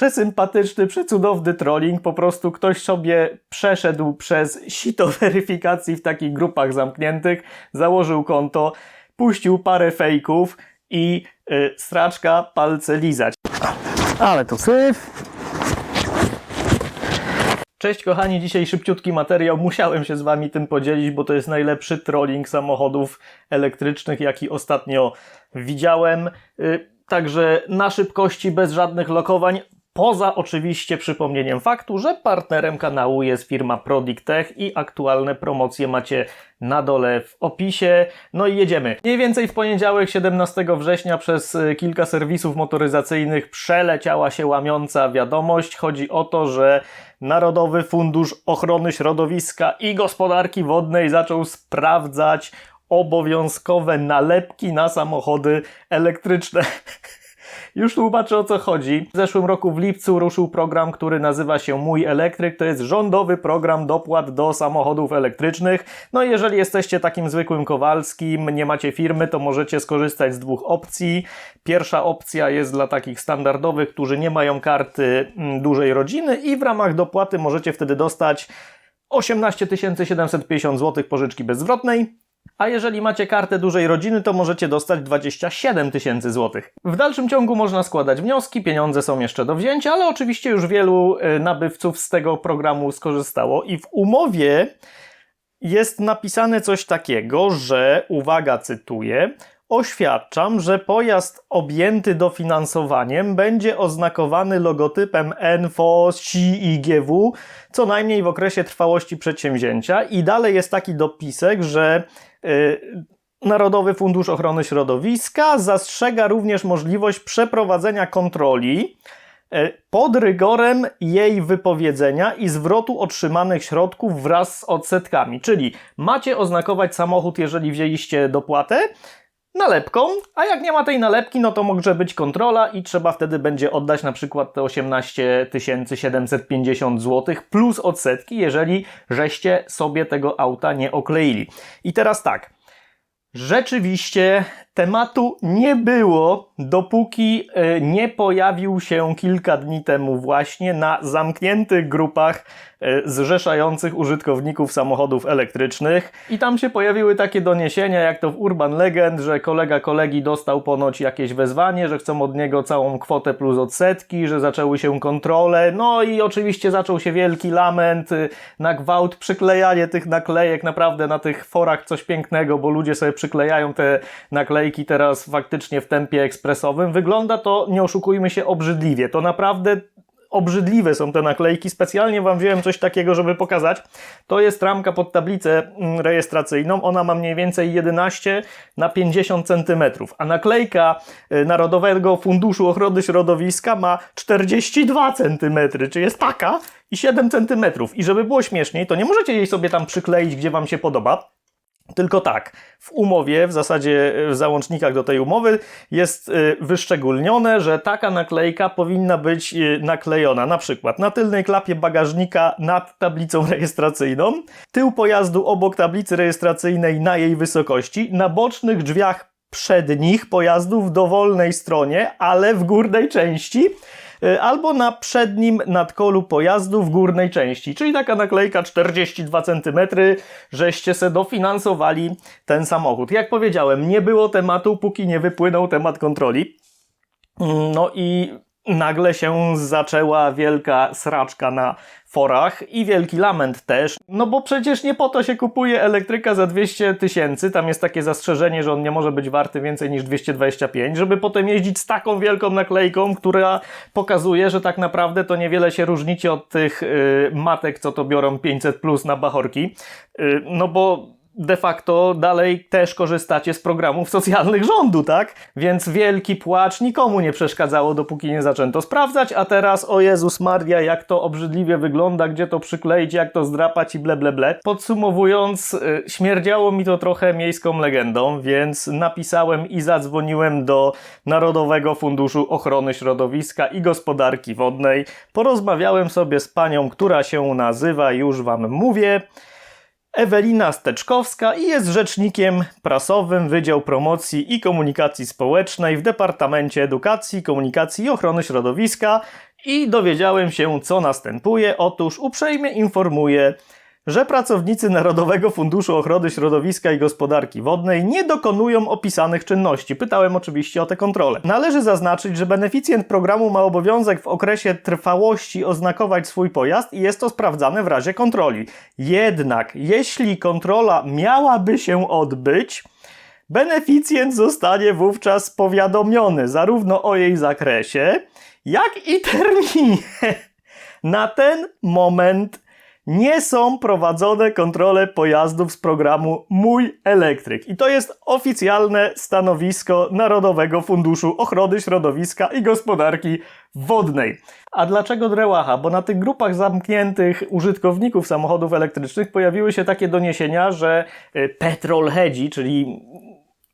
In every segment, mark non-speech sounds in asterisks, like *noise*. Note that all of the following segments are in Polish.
Przesympatyczny, przecudowny trolling. Po prostu ktoś sobie przeszedł przez sito weryfikacji w takich grupach zamkniętych, założył konto, puścił parę fejków i y, straczka palce lizać. Ale tu syf. Cześć kochani, dzisiaj szybciutki materiał. Musiałem się z wami tym podzielić, bo to jest najlepszy trolling samochodów elektrycznych, jaki ostatnio widziałem. Y, Także na szybkości, bez żadnych lokowań. Poza oczywiście przypomnieniem faktu, że partnerem kanału jest firma Prodictech i aktualne promocje macie na dole w opisie. No i jedziemy. Mniej więcej w poniedziałek 17 września przez y, kilka serwisów motoryzacyjnych przeleciała się łamiąca wiadomość. Chodzi o to, że Narodowy Fundusz Ochrony Środowiska i Gospodarki Wodnej zaczął sprawdzać obowiązkowe nalepki na samochody elektryczne. *laughs* Już tłumaczę o co chodzi. W zeszłym roku w lipcu ruszył program, który nazywa się Mój Elektryk. To jest rządowy program dopłat do samochodów elektrycznych. No jeżeli jesteście takim zwykłym Kowalskim, nie macie firmy, to możecie skorzystać z dwóch opcji. Pierwsza opcja jest dla takich standardowych, którzy nie mają karty mm, dużej rodziny i w ramach dopłaty możecie wtedy dostać 18 750 zł pożyczki bezzwrotnej. A jeżeli macie kartę dużej rodziny, to możecie dostać 27 tysięcy złotych. W dalszym ciągu można składać wnioski, pieniądze są jeszcze do wzięcia, ale oczywiście już wielu y, nabywców z tego programu skorzystało i w umowie jest napisane coś takiego, że, uwaga, cytuję, oświadczam, że pojazd objęty dofinansowaniem będzie oznakowany logotypem NFO, SI i GW co najmniej w okresie trwałości przedsięwzięcia i dalej jest taki dopisek, że y, Narodowy Fundusz Ochrony Środowiska zastrzega również możliwość przeprowadzenia kontroli y, pod rygorem jej wypowiedzenia i zwrotu otrzymanych środków wraz z odsetkami. Czyli macie oznakować samochód, jeżeli wzięliście dopłatę, nalepką, a jak nie ma tej nalepki, no to może być kontrola i trzeba wtedy będzie oddać na przykład te 18 750 zł plus odsetki, jeżeli żeście sobie tego auta nie okleili. I teraz tak. Rzeczywiście tematu nie było, dopóki e, nie pojawił się kilka dni temu właśnie na zamkniętych grupach e, zrzeszających użytkowników samochodów elektrycznych. I tam się pojawiły takie doniesienia, jak to w Urban Legend, że kolega kolegi dostał ponoć jakieś wezwanie, że chcą od niego całą kwotę plus odsetki, że zaczęły się kontrole. No i oczywiście zaczął się wielki lament y, na gwałt, przyklejanie tych naklejek. Naprawdę na tych forach coś pięknego, bo ludzie sobie przyklejają te naklejki teraz faktycznie w tempie ekspresowym. Wygląda to, nie oszukujmy się, obrzydliwie. To naprawdę obrzydliwe są te naklejki. Specjalnie Wam wziąłem coś takiego, żeby pokazać. To jest ramka pod tablicę mm, rejestracyjną. Ona ma mniej więcej 11 na 50 cm, a naklejka y, Narodowego Funduszu Ochrony Środowiska ma 42 cm, czy jest taka i 7 cm. I żeby było śmieszniej, to nie możecie jej sobie tam przykleić, gdzie Wam się podoba tylko tak, w umowie, w zasadzie w załącznikach do tej umowy jest y, wyszczególnione, że taka naklejka powinna być y, naklejona na przykład na tylnej klapie bagażnika nad tablicą rejestracyjną, tył pojazdu obok tablicy rejestracyjnej na jej wysokości, na bocznych drzwiach przednich pojazdów w dowolnej stronie, ale w górnej części albo na przednim nadkolu pojazdu w górnej części, czyli taka naklejka 42 cm, żeście se dofinansowali ten samochód. Jak powiedziałem, nie było tematu, póki nie wypłynął temat kontroli. Mm, no i nagle się zaczęła wielka sraczka na forach i wielki lament też, no bo przecież nie po to się kupuje elektryka za 200 tysięcy, tam jest takie zastrzeżenie, że on nie może być warty więcej niż 225, żeby potem jeździć z taką wielką naklejką, która pokazuje, że tak naprawdę to niewiele się różnicie od tych yy, matek, co to biorą 500 plus na bachorki, yy, no bo de facto dalej też korzystacie z programów socjalnych rządu, tak? Więc wielki płacz nikomu nie przeszkadzało, dopóki nie zaczęto sprawdzać, a teraz o Jezus Maria, jak to obrzydliwie wygląda, gdzie to przykleić, jak to zdrapać i ble ble ble. Podsumowując, y, śmierdziało mi to trochę miejską legendą, więc napisałem i zadzwoniłem do Narodowego Funduszu Ochrony Środowiska i Gospodarki Wodnej. Porozmawiałem sobie z panią, która się nazywa, już wam mówię, Ewelina Steczkowska i jest rzecznikiem prasowym Wydział Promocji i Komunikacji Społecznej w Departamencie Edukacji, Komunikacji i Ochrony Środowiska i dowiedziałem się, co następuje. Otóż uprzejmie informuję, że pracownicy Narodowego Funduszu Ochrony Środowiska i Gospodarki Wodnej nie dokonują opisanych czynności. Pytałem oczywiście o te kontrole. Należy zaznaczyć, że beneficjent programu ma obowiązek w okresie trwałości oznakować swój pojazd i jest to sprawdzane w razie kontroli. Jednak, jeśli kontrola miałaby się odbyć, beneficjent zostanie wówczas powiadomiony zarówno o jej zakresie, jak i terminie. Na ten moment nie są prowadzone kontrole pojazdów z programu Mój Elektryk. I to jest oficjalne stanowisko Narodowego Funduszu Ochrony Środowiska i Gospodarki Wodnej. A dlaczego Drełacha? Bo na tych grupach zamkniętych użytkowników samochodów elektrycznych pojawiły się takie doniesienia, że y, petrolheadzi, czyli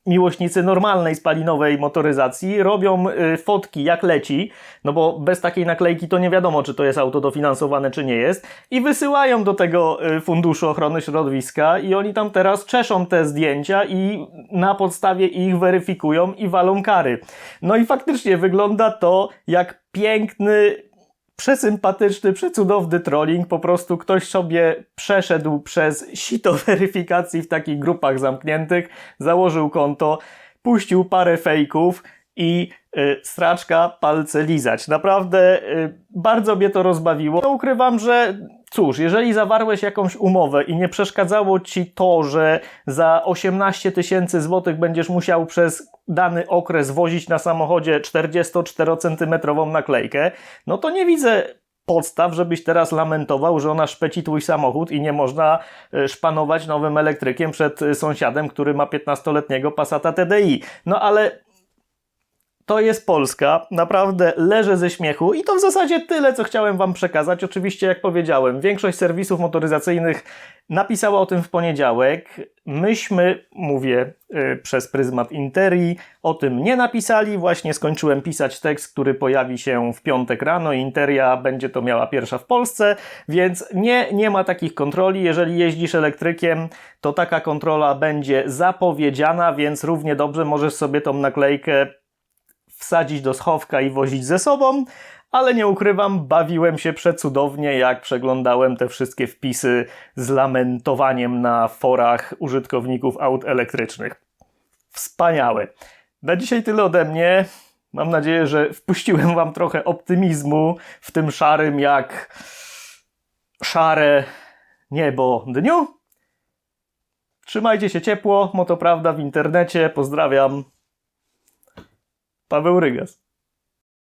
miłośnicy normalnej spalinowej motoryzacji robią y, fotki jak leci, no bo bez takiej naklejki to nie wiadomo, czy to jest auto dofinansowane, czy nie jest, i wysyłają do tego y, Funduszu Ochrony Środowiska i oni tam teraz czeszą te zdjęcia i na podstawie ich weryfikują i walą kary. No i faktycznie wygląda to jak piękny przesympatyczny, przecudowny trolling. Po prostu ktoś sobie przeszedł przez sito weryfikacji w takich grupach zamkniętych, założył konto, puścił parę fejków i y, straczka palce lizać. Naprawdę y, bardzo mnie to rozbawiło. Ukrywam, że cóż, jeżeli zawarłeś jakąś umowę i nie przeszkadzało ci to, że za 18 tysięcy złotych będziesz musiał przez dany okres wozić na samochodzie 44-centymetrową naklejkę, no to nie widzę podstaw, żebyś teraz lamentował, że ona szpeci twój samochód i nie można e, szpanować nowym elektrykiem przed e, sąsiadem, który ma 15-letniego Passata TDI. No ale to jest Polska, naprawdę leżę ze śmiechu i to w zasadzie tyle, co chciałem Wam przekazać. Oczywiście, jak powiedziałem, większość serwisów motoryzacyjnych napisała o tym w poniedziałek. Myśmy, mówię y, przez pryzmat Interi, o tym nie napisali. Właśnie skończyłem pisać tekst, który pojawi się w piątek rano. Interia będzie to miała pierwsza w Polsce, więc nie, nie ma takich kontroli. Jeżeli jeździsz elektrykiem, to taka kontrola będzie zapowiedziana, więc równie dobrze możesz sobie tą naklejkę wsadzić do schowka i wozić ze sobą, ale nie ukrywam, bawiłem się przecudownie, jak przeglądałem te wszystkie wpisy z lamentowaniem na forach użytkowników aut elektrycznych. Wspaniałe. Na dzisiaj tyle ode mnie. Mam nadzieję, że wpuściłem Wam trochę optymizmu w tym szarym jak szare niebo dniu. Trzymajcie się ciepło, Motoprawda w internecie. Pozdrawiam. Paweł Rygas.